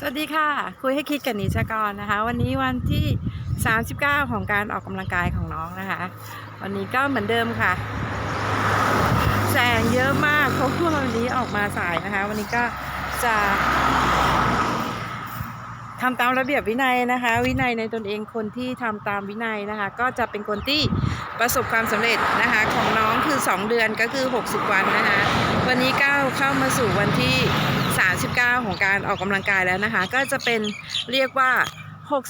สวัสดีค่ะ คุยให้คิดกับนิชกรนะคะ วันนี้วันที่ 39 ของการออกกำลังกายของน้องนะคะ วันนี้ก็เหมือนเดิมค่ะ แสงเยอะมากเพราะว่าวันนี้ออกมาสายนะคะ วันนี้ก็จะทำตามระเบียบวินัยนะคะ วินัยในตนเองคนที่ทำตามวินัยนะคะ ก็จะเป็นคนที่ประสบความสำเร็จนะคะ ของน้องคือ 2 เดือนก็คือ 60 วันนะคะ วันนี้ก้าวเข้ามาสู่วันที่ 39 ของการออกกำลังกายแล้วนะคะ ก็จะเป็นเรียกว่า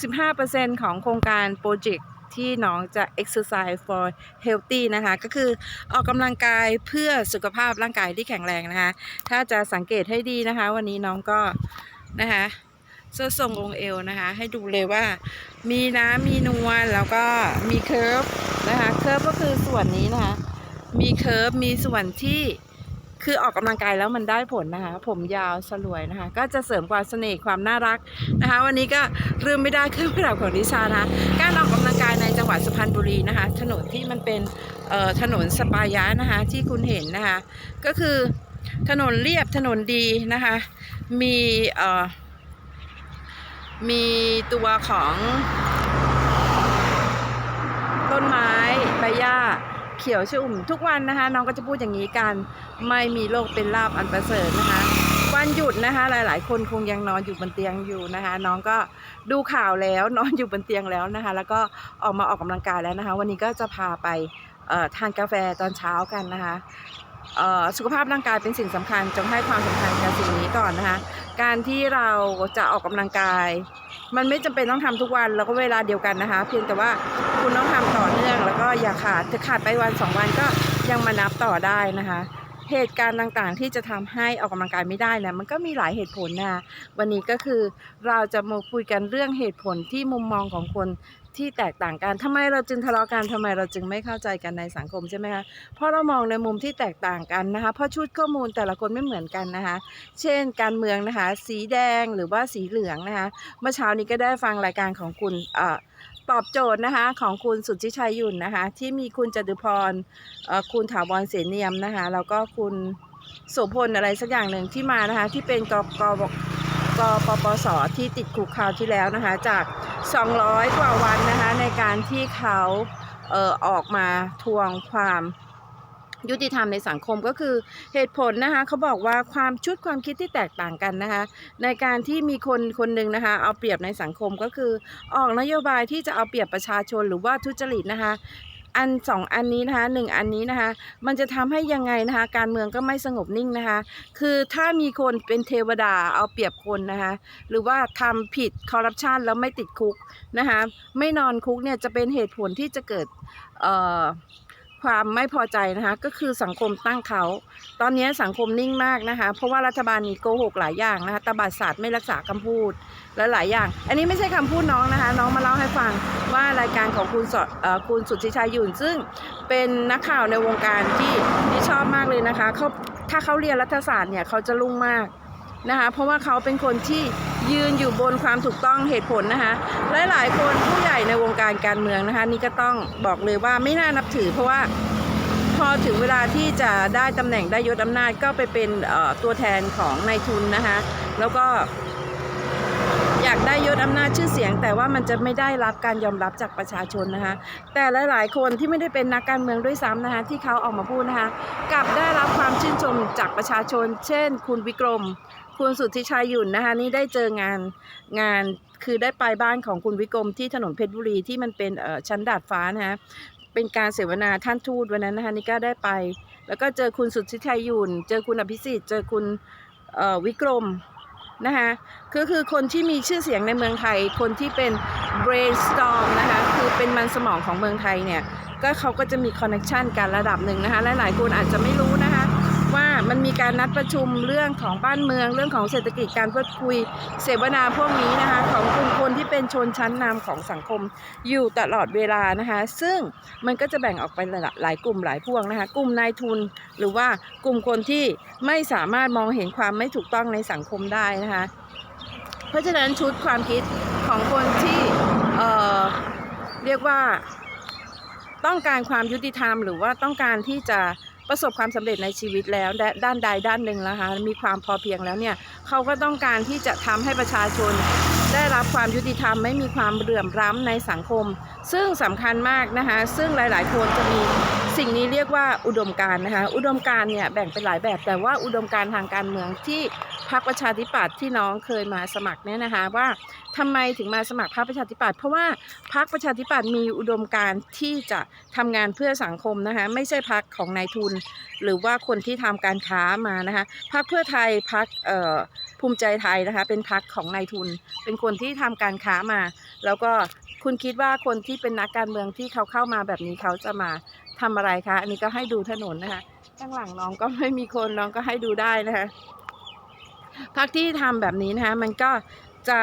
65%ของโครงการโปรเจกต์ที่น้องจะ exercise for healthy นะคะ ก็คือออกกำลังกายเพื่อสุขภาพร่างกายที่แข็งแรงนะคะ ถ้าจะสังเกตให้ดีนะคะ วันนี้น้องก็นะคะเสื้อทรงองเอวนะคะ ให้ดูเลยว่ามีน้ำมีนวลแล้วก็มีเคิร์ฟนะคะเคิร์ฟก็คือส่วนนี้นะคะ มีเคิร์ฟมีส่วนที่ คือออกกำลังกายแล้วมันได้ผลนะคะ ผมยาวสลวยนะคะ ก็จะเสริมความเสน่ห์ความน่ารักนะคะ วันนี้ก็ลืมไม่ได้เครื่องประดับของนิชานะคะการออกกำลังกายในจังหวัดสุพรรณบุรีนะคะ ถนนที่มันเป็นถนนสปายะนะคะ ที่คุณเห็นนะคะ ก็คือถนนเรียบถนนดีนะคะ มีมีตัวของต้นไม้ใบหญ้า เขียวชุ่มทุกวันนะคะ น้องก็จะพูดอย่างนี้กัน ไม่มีโรคเป็นลาบอันประเสริฐนะคะ วันหยุดนะคะ หลาย ๆ คนคงยังนอนอยู่บนเตียงอยู่นะคะ น้องก็ดูข่าวแล้วนอนอยู่บนเตียงแล้วนะคะ แล้วก็ออกมาออกกำลังกายแล้วนะคะ วันนี้ก็จะพาไปทานกาแฟตอนเช้ากันนะคะสุขภาพร่างกายเป็นสิ่งสำคัญจงให้ความสำคัญกับสิ่งนี้ก่อนนะคะ การที่เราจะออกกำลังกาย มันไม่จำเป็นต้องทำทุกวันแล้วก็เวลาเดียวกันนะคะ เพียงแต่ว่าคุณต้องทำต่ อเนื่องแล้วก็อย่าขาดถ้าขาดไปวันสองวันก็ยังมานับต่อได้นะคะ เหตุการณ์ต่างๆ ที่จะทำให้ออกกำลังกายไม่ได้นะมันก็มีหลายเหตุผลนะวันนี้ก็คือเราจะมาคุยกันเรื่องเหตุผลที่มุมมองของคนที่แตกต่างกันทำไมเราจึงทะเลาะกันทำไมเราจึงไม่เข้าใจกันในสังคมใช่ไหมคะ เพราะเรามองในมุมที่แตกต่างกันนะคะ เพราะชุดข้อมูลแต่ละคนไม่เหมือนกันนะคะ เช่น การเมืองนะคะ สีแดงหรือว่าสีเหลืองนะคะ เมื่อเช้านี้ก็ได้ฟังรายการของคุณเอ่อ ตอบโจทย์นะคะของคุณสุทธิชัยยุ่นนะคะ ที่มีคุณจตุพรคุณถาวรเสนียมนะคะ แล้วก็คุณโสพลอะไรสักอย่างหนึ่งที่มานะคะ ที่เป็นกกกปปสที่ติดคุกคราวที่แล้วนะคะ จาก 200 กว่าวันนะคะในการที่เขาเออออกมาทวงความ ยุติธรรมในสังคมก็คือเหตุผลนะคะเขาบอกว่าความชุดความคิดที่แตกต่างกันนะคะในการที่มีคนคนหนึ่งนะคะเอาเปรียบในสังคมก็คือ ออกนโยบายที่จะเอาเปรียบประชาชนหรือว่าทุจริตนะคะอันสองอันนี้นะคะหนึ่งอันนี้นะคะมันจะทำให้ยังไงนะคะการเมืองก็ไม่สงบนิ่งนะคะคือถ้ามีคนเป็นเทวดาเอาเปรียบคนนะคะหรือว่าทำผิดคอร์รัปชันแล้วไม่ติดคุกนะคะไม่นอนคุกเนี่ยจะเป็นเหตุผลที่จะเกิดเอ่อ ความไม่พอใจนะคะ ก็คือสังคมตั้งเขา ตอนนี้สังคมนิ่งมากนะคะ เพราะว่ารัฐบาลนี้โกหกหลายอย่างนะคะตบัดศาสตร์ไม่รักษาคำพูดและหลายอย่าง อันนี้ไม่ใช่คำพูดน้องนะคะ น้องมาเล่าให้ฟังว่ารายการของคุณสคุณสุทธิชัยยุ่นซึ่งเป็นนักข่าวในวงการที่ที่ชอบมากเลยนะคะเขาถ้าเขาเรียนรัฐศาสตร์เนี่ยเขาจะรุ่งมากนะคะเพราะว่าเขาเป็นคนที่ยืนอยู่บนความถูกต้องเหตุผลนะคะ หลายๆคนผู้ใหญ่ในวงการการเมืองนะคะ นี่ก็ต้องบอกเลยว่าไม่น่านับถือเพราะว่าพอถึงเวลาที่จะได้ตำแหน่งได้ยศอำนาจก็ไปเป็นตัวแทนของนายทุนนะคะแล้วก็ อยากได้ยศอำนาจชื่อเสียง แต่ว่ามันจะไม่ได้รับการยอมรับจากประชาชนนะคะแต่หลาย ๆ คนที่ไม่ได้เป็นนักการเมืองด้วยซ้ำนะคะที่เขาออกมาพูดนะคะกลับได้รับความชื่นชมจากประชาชน เช่น คุณวิกรม คุณสุทธิชัยหยุ่นนะคะนี่ได้เจองานงาน คือได้ไปบ้านของคุณวิกรมที่ถนนเพชรบุรีที่มันเป็นชั้นดาดฟ้านะคะเป็นการเสวนาท่านทูตวันนั้นนะคะนี่ก็ได้ไป แล้วก็เจอคุณสุทธิชัยยุนเจอคุณอภิสิทธิ์เจอคุณวิกรมนะคะก็คือคนที่มีชื่อเสียงในเมืองไทย คนที่เป็น brainstorm นะคะคือเป็นมันสมองของเมืองไทยเนี่ยก็เขาก็จะมีคอนเน c ชันกันระดับหนึ่งนะคะหลายๆคนอาจจะไม่รู้นะคะ ว่ามันมีการนัดประชุมเรื่องของบ้านเมือง เรื่องของเศรษฐกิจการพูดคุยเสวนาพวกนี้นะคะของกลุ่มคนที่เป็นชนชั้นนำของสังคมอยู่ตลอดเวลานะคะซึ่งมันก็จะแบ่งออกไปหลายกลุ่มหลายพวกนะคะกลุ่มนายทุน หรือว่ากลุ่มคนที่ไม่สามารถมองเห็นความไม่ถูกต้องในสังคมได้นะคะเพราะฉะนั้นชุดความคิดของคนที่เเรียกว่าต้องการความยุติธรรม หรือว่าต้องการที่จะ ประสบความสำเร็จในชีวิตแล้วและด้านใดด้านหนึ่งนะคะมีความพอเพียงแล้วเนี่ยเขาก็ต้องการที่จะทำให้ประชาชน ได้รับความยุติธรรมไม่มีความเหลื่อมล้ำในสังคม ซึ่งสำคัญมากนะคะซึ่งหลาย ๆ คนจะมีสิ่งนี้เรียกว่าอุดมการนะคะอุดมการเนี่ยแบ่งเป็นหลายแบบแต่ว่าอุดมการทางการเมืองที่ พรรคประชาธิปัตย์ที่น้องเคยมาสมัครเนี่ยนะคะว่าทำไมถึงมาสมัครพรรคประชาธิปัตย์เพราะว่าพรรคประชาธิปัตย์มีอุดมการณ์ที่จะทำงานเพื่อสังคมนะคะไม่ใช่พรรคของนายทุน หรือว่าคนที่ทำการค้ามานะคะพรรคเพื่อไทยพรรคเอ่อภูมิใจไทยนะคะเป็นพรรคของนายทุน เป็นคนที่ทำการค้ามา แล้วก็คุณคิดว่าคนที่เป็นนักการเมืองที่เขาเข้ามาแบบนี้เขาจะมาทำอะไรคะอันนี้ก็ให้ดูถนนนะคะข้างหลังน้องก็ไม่มีคนน้องก็ให้ดูได้นะคะ พรรคที่ทำแบบนี้นะคะมันก็จะ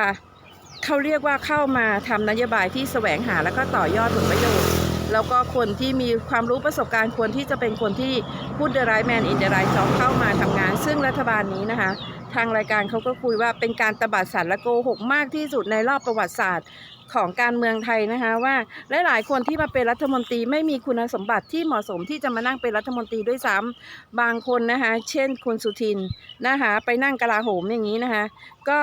เขาเรียกว่าเข้ามาทำนโยบายที่แสวงหาแล้วก็ต่อยอดผลประโยชน์แล้วก็คนที่มีความรู้ประสบการณ์ควรที่จะเป็นคนที่พูดเดรายแมนอินเดรายจ็อบเข้ามาทำงาน ซึ่งรัฐบาลนี้นะคะ ทางรายการเขาก็คุยว่าเป็นการตบาดสัตว์และโกหกมากที่สุดในรอบประวัติศาสตร์ ของการเมืองไทยนะคะว่าหลายๆคนที่มาเป็นรัฐมนตรีไม่มีคุณสมบัติที่เหมาะสมที่จะมานั่งเป็นรัฐมนตรีด้วยซ้ำบางคนนะคะเช่นคุณสุทินนะคะไปนั่งกลาโหมอย่างนี้นะคะก็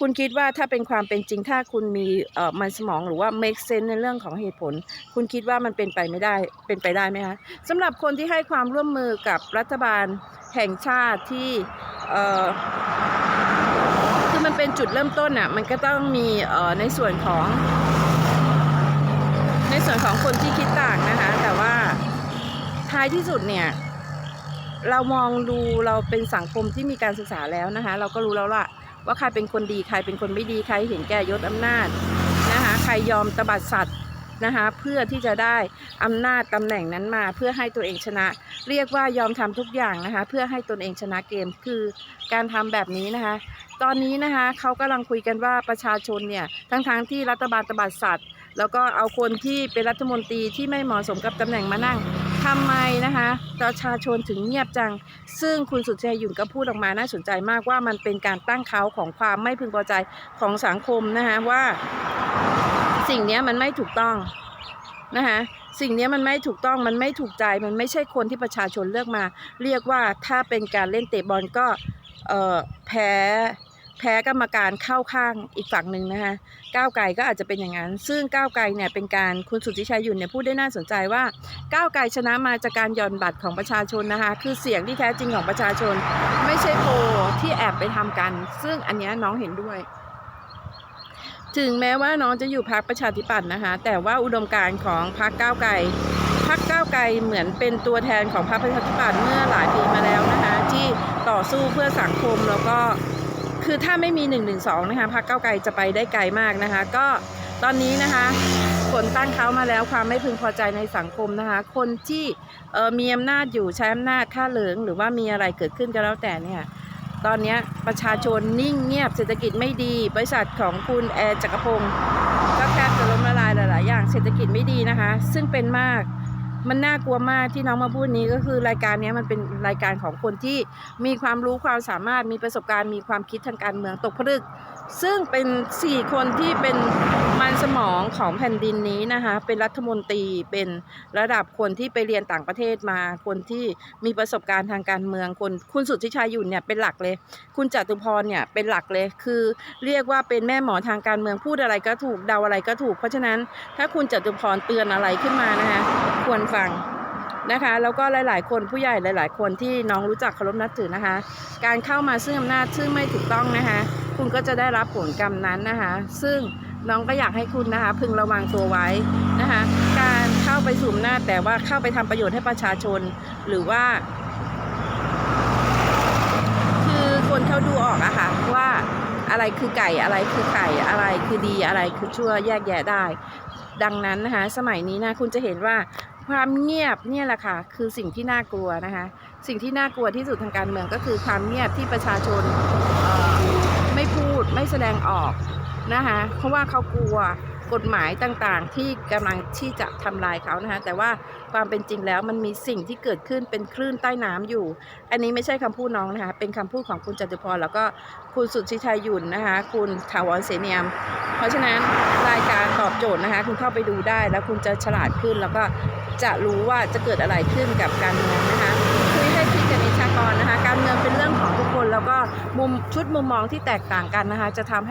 คุณคิดว่าถ้าเป็นความเป็นจริงถ้าคุณมีเอ่อมันสมองหรือว่า make sense ในเรื่องของเหตุผล คุณคิดว่ามันเป็นไปไม่ได้เป็นไปได้ไหมคะสำหรับคนที่ให้ความร่วมมือกับรัฐบาลแห่งชาติที่เอ่อ มันเป็นจุดเริ่มต้นอะมันก็ต้องมีเอ่อในส่วนของ ในส่วนของคนที่คิดต่างนะคะ แต่ว่าท้ายที่สุดเนี่ย เรามองดูเราเป็นสังคมที่มีการศึกษาแล้วนะคะ เราก็รู้แล้วล่ะว่าใครเป็นคนดีใครเป็นคนไม่ดีใครเห็นแก่ยศอำนาจนะคะ ใครยอมตบัดสัตว์ นะคะ เพื่อที่จะได้อำนาจตำแหน่งนั้นมา เพื่อให้ตัวเองชนะ เรียกว่ายอมทำทุกอย่างนะคะ เพื่อให้ตนเองชนะเกมคือการทำแบบนี้นะคะ ตอนนี้นะคะเขากำลังคุยกันว่าประชาชนเนี่ยทั้งๆทที่รัฐบาลตบัดสัตว์ แล้วก็เอาคนที่เป็นรัฐมนตรีที่ไม่เหมาะสมกับตำแหน่งมานั่งทำไมนะคะประชาชนถึงเงียบจัง ซึ่งคุณสุดใจหยุ่นก็พูดออกมาน่าสนใจมากว่ามันเป็นการตั้งเขาของความไม่พึงพอใจของสังคมนะคะว่า สิ่งนี้มันไม่ถูกต้องนะคะสิ่งนี้มันไม่ถูกต้องมันไม่ถูกใจมันไม่ใช่คนที่ประชาชนเลือกมา เรียกว่าถ้าเป็นการเล่นเตะบอลก็แพ้แพ้กรรมการเข้าข้างอีกฝั่งหนึ่งนะคะก้าวไกลก็อาจจะเป็นอย่างนั้น ซึ่งก้าวไกลเนี่ยเป็นการคุณสุทธิชัยยุ่นเนี่ยพูดได้น่าสนใจว่าก้าวไกลชนะมาจากการหย่อนบัตรของประชาชนนะคะคือเสียงที่แท้จริงของประชาชน ไม่ใช่โพที่แอบไปทำกัน ซึ่งอันนี้น้องเห็นด้วย ถึงแม้ว่าน้องจะอยู่พรรคประชาธิปัตย์นะคะ แต่ว่าอุดมการณ์ของพรรคก้าวไกลพรรคก้าวไกลเหมือนเป็นตัวแทนของพรรคประชาธิปัตย์เมื่อหลายปีมาแล้วนะคะที่ต่อสู้เพื่อสังคมแล้วก็คือถ้าไม่มี1นึนะคะพรรคก้าวไกลจะไปได้ไกลมากนะคะ ก็ตอนนี้นะคะผลตั้งเขามาแล้วความไม่พึงพอใจในสังคมนะคะ คนที่เอ่อมีอำนาจอยู่ใช้อำนาจค่าเหลืองหรือว่ามีอะไรเกิดขึ้นก็แล้วแต่เนี่ย ตอนนี้ประชาชนนิ่งเงียบเศรษฐกิจไม่ดี บริษัทของคุณแอร์จักรพงศ์ก็แทบจะล้มละลายหลาย ๆ อย่างเศรษฐกิจไม่ดีนะคะ ซึ่งเป็นมากมันน่ากลัวมากที่น้องมาพูดนี้ก็คือรายการนี้มันเป็นรายการของคนที่มีความรู้ความสามารถมีประสบการณ์มีความคิดทางการเมืองตกผลึก ซึ่งเป็น4คนที่เป็นมันสมองของแผ่นดินนี้นะคะ เป็นรัฐมนตรีเป็นระดับคนที่ไปเรียนต่างประเทศมา คนที่มีประสบการณ์ทางการเมืองคนคุณสุทธิชัยยุ่นเนี่ยเป็นหลักเลย คุณจตุพรเนี่ยเป็นหลักเลย คือเรียกว่าเป็นแม่หมอทางการเมืองพูดอะไรก็ถูกเดาอะไรก็ถูก เพราะฉะนั้นถ้าคุณจตุพรเตือนอะไรขึ้นมานะคะควรฟังนะคะแล้วก็หลาย ๆ คนผู้ใหญ่หลาย ๆ คนที่น้องรู้จักเคารพนับถือนะคะ การเข้ามาซึ่งอำนาจซึ่งไม่ถูกต้องนะคะ คุณก็จะได้รับผลกรรมนั้นนะคะ ซึ่งน้องก็อยากให้คุณนะคะ พึงระวังตัวไว้นะคะ การเข้าไปสู่อำนาแต่ว่าเข้าไปทำประโยชน์ให้ประชาชน หรือว่า คือคนเขาดูออกอะค่ะว่าอะไรคือไก่อะไรคือไข่อะไรคือดีอะไรคือชั่วแยกแยะได้ ดังนั้นนะคะ สมัยนี้นะคุณจะเห็นว่าความเงียบเนี่ยแหละค่ะคือสิ่งที่น่ากลัวนะคะ สิ่งที่น่ากลัวที่สุดทางการเมืองก็คือความเงียบที่ประชาชน ไม่พูดไม่แสดงออกนะคะเพราะว่าเขากลัวกฎหมายต่างๆ ที่กำลังที่จะทำลายเขานะคะแต่ว่าความเป็นจริงแล้วมันมีสิ่งที่เกิดขึ้นเป็นคลื่นใต้น้ำอยู่ อันนี้ไม่ใช่คำพูดน้องนะคะเป็นคำพูดของคุณจตุพรแล้วก็คุณสุทธิชัยยุนนะคะคุณถาวรเสนียม เพราะฉะนั้นรายการตอบโจทย์นะคะคุณเข้าไปดูได้แล้วคุณจะฉลาดขึ้นแล้วก็จะรู้ว่าจะเกิดอะไรขึ้นกับการเมืองนะคะ แล้วก็มุมชุดมุมมองที่แตกต่างกันนะคะ จะทำให้